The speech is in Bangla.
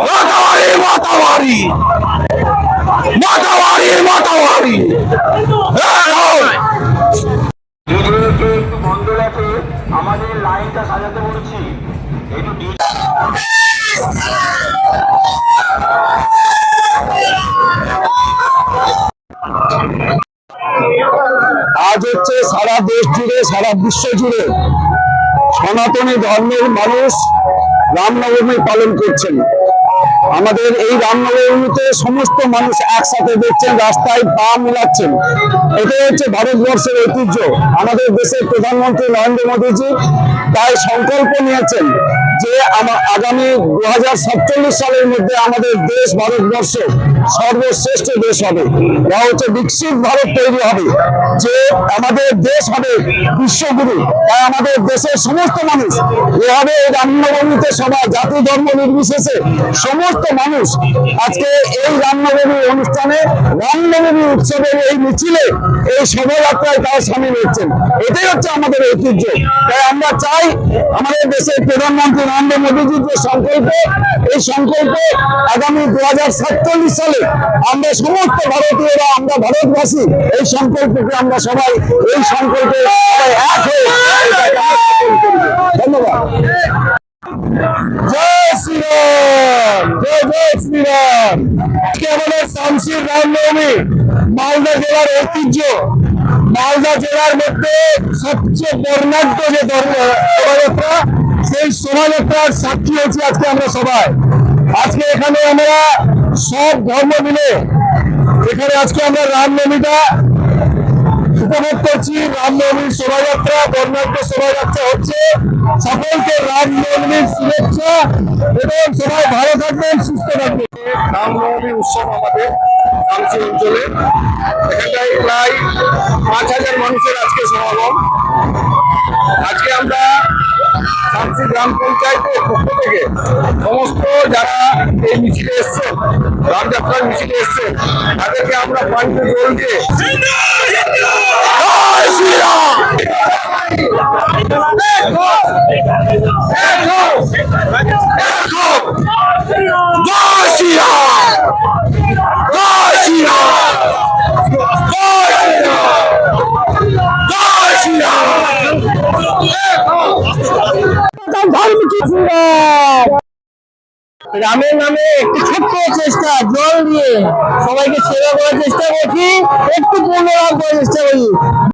মাতাবাড়ি মাতাবাড়ি মাতাবাড়ি মাতাবাড়ি আমাদের লাইনটা সাজাতে বলছি একটু আজ হচ্ছে সারা দেশ জুড়ে সারা বিশ্ব জুড়ে সনাতনী ধর্মের মানুষ রামনবমী পালন করছেন। আমাদের এই রামনবমীতে সমস্ত মানুষ একসাথে দেখছেন, রাস্তায় পা মিলাচ্ছেন। এটাই হচ্ছে ভারতবর্ষের ঐতিহ্য। আমাদের দেশের প্রধানমন্ত্রী নরেন্দ্র মোদীজি তাই সংকল্প নিয়েছেন যে আমা- আগামী দু হাজার সাতচল্লিশ সালের মধ্যে আমাদের দেশ ভারতবর্ষ সর্বশ্রেষ্ঠ দেশ হবে। যা হচ্ছে বিকশিত ভারত তৈরি হবে, যে আমাদের দেশ হবে বিশ্বগুরু। তাই আমাদের দেশের সমস্ত মানুষ এভাবে এই রামনবমীতে সবাই জাতি ধর্ম নির্বিশেষে সমস্ত মানুষ আজকে এই রামনবমী অনুষ্ঠানে, রামনবমী উৎসবের এই মিছিলে, এই শোভাযাত্রায় তারা সামিল হচ্ছেন এটাই হচ্ছে আমাদের ঐতিহ্য তাই আমরা চাই আমাদের দেশের প্রধানমন্ত্রী নরেন্দ্র মোদীজির যে সংকল্প, এই সংকল্প আগামী দু হাজার সাতচল্লিশ সালে আমরা সমস্ত ভারতীয়রা, আমরা ভারতবাসী, এই সংকল্পকে আমরা সবাই, এই সংকল্পে এক হয়ে। ধন্যবাদ রামনবমী, মালদা জেলার ঐতিহ্য। মালদা জেলার মধ্যে সবচেয়ে বর্ণাঢ্য যে শোভাযাত্রা, সেই শোভাযাত্রার সাক্ষী হয়েছি আজকে আমরা সবাই। আজকে এখানে আমরা সব ধর্ম মিলে এখানে আজকে আমরা রামনবমীটা উপভোগ করছি। রামনবমীর শোভাযাত্রা, বর্ণাঢ্য শোভাযাত্রা হচ্ছে সকলকে রামনবমীর শুভেচ্ছা এবং সবাই ভালো থাকবেন, সুস্থ থাকবেন। রামনবমী উৎসব আমাদের। শামসি অঞ্চলে। এখানটায় প্রায় পাঁচ হাজার মানুষের আজকে সমাগম। আজকে আমরা শামসি গ্রাম পঞ্চায়েতের পক্ষ থেকে সমস্ত যারা এই মিছিলে এসছেন রামযাত্রার মিছিলে এসছেন তাদেরকে আমরা পানিতে জল দিয়ে ধর্ম কি রামের নামে একটি ছোট্ট চেষ্টা, জল দিয়ে সবাইকে সেবা করার চেষ্টা করছি, একটু পূর্ণ করার চেষ্টা করি।